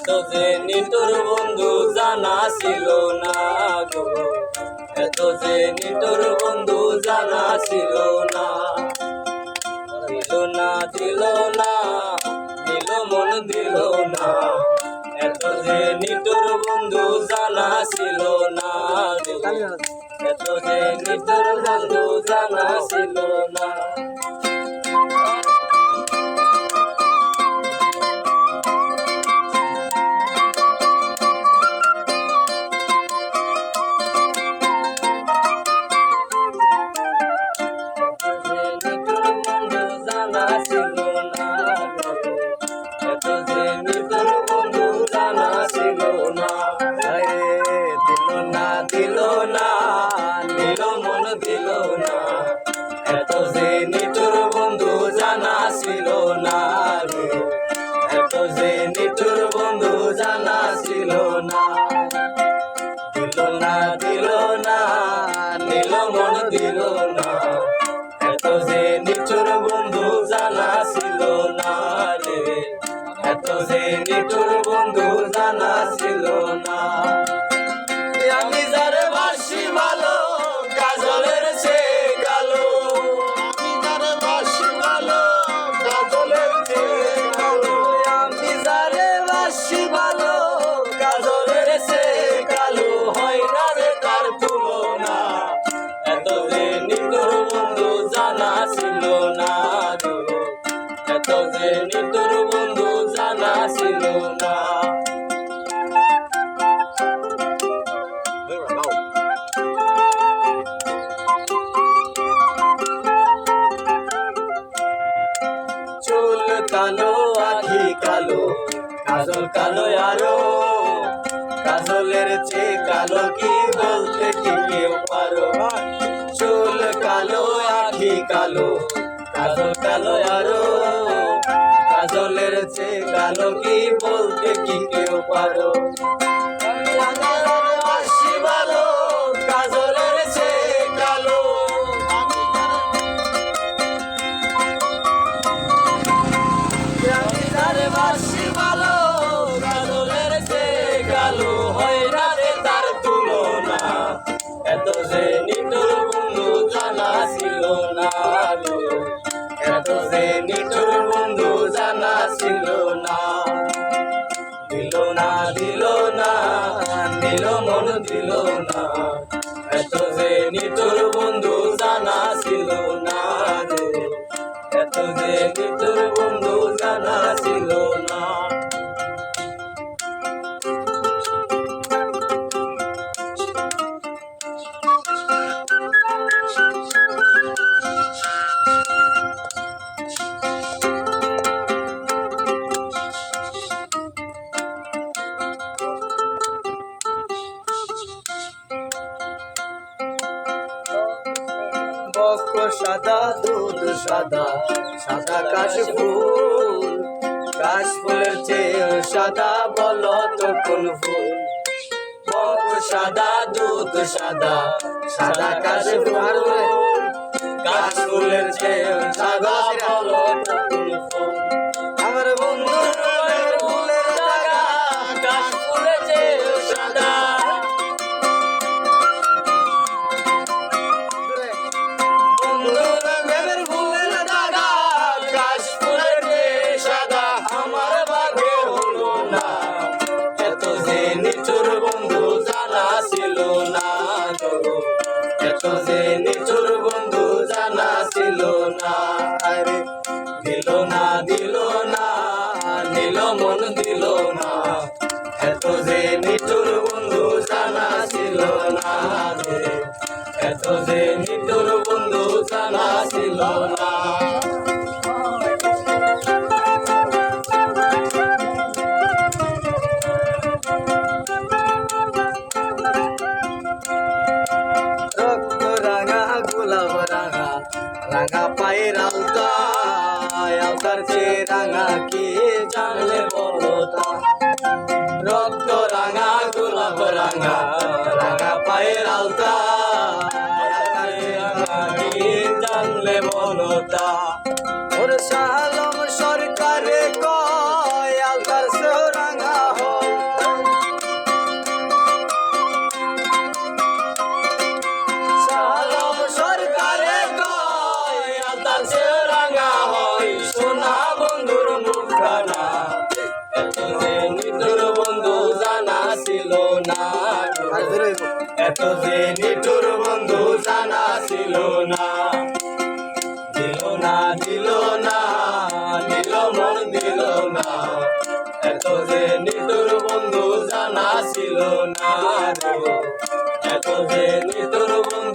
এত যে নিটোর বন্ধু জানা ছিল না গো। এত যে নিটোর বন্ধু জানা ছিল না। দিল না দিল না দিল মন দিল না। এত যে নিটোর বন্ধু জানা ছিল না এত যে নিটোর বন্ধু জানা ছিল না। দিল না। এত যে নিটোর বন্ধু জানা ছিল না এত যে নিটোর বন্ধু জানা ছিল না। দিল না দিল না, নিল মন দিল না। এত যে নিচুর বন্ধু জানা ছিল না রে। এত যে নিচুর বন্ধু জানা ছিল না চুল কালো, আখি কালো, কাজল কালো আরও। কাজলের চেয়ে কালো কি বলতে কি কেউ পারো? চুল কালো, আখি কালো, কাজল কালো আরও। কাজলের চেয়ে কালো কি বলতে কি? যে সাদা দুধ, সাদা সাদা কাশ ফুল। কাশ ফুলের চেয়ে সাদা বলো তো কোন ফুল? বক্র সাদা, দুধ সাদা সাদা কাশ ফুল। কাশ ফুলের চেয়ে সাদা বলো তো কোন ফুল? আমার বন্ধু দিল না দিল না, নিল মন দিল না। এত যে নিচুর বন্ধু জানা ছিল না রে। এত যে নিতুর বন্ধু জানা ছিল না। রাঙা রাঙা পায়ের আলতা। আলতার চেয়ে রাঙা কি জানলে বড়তা রক্ত রাঙা, গোলাপ রাঙা রাঙা পায়ের আলতা। জানলে বলো না এত যে নিটুর বন্ধু জানা ছিল না। দিল না দিল না দিল মন দিল না। এত যে নিতুর বন্ধু জানা ছিল না এত যে নিটুর বন্ধু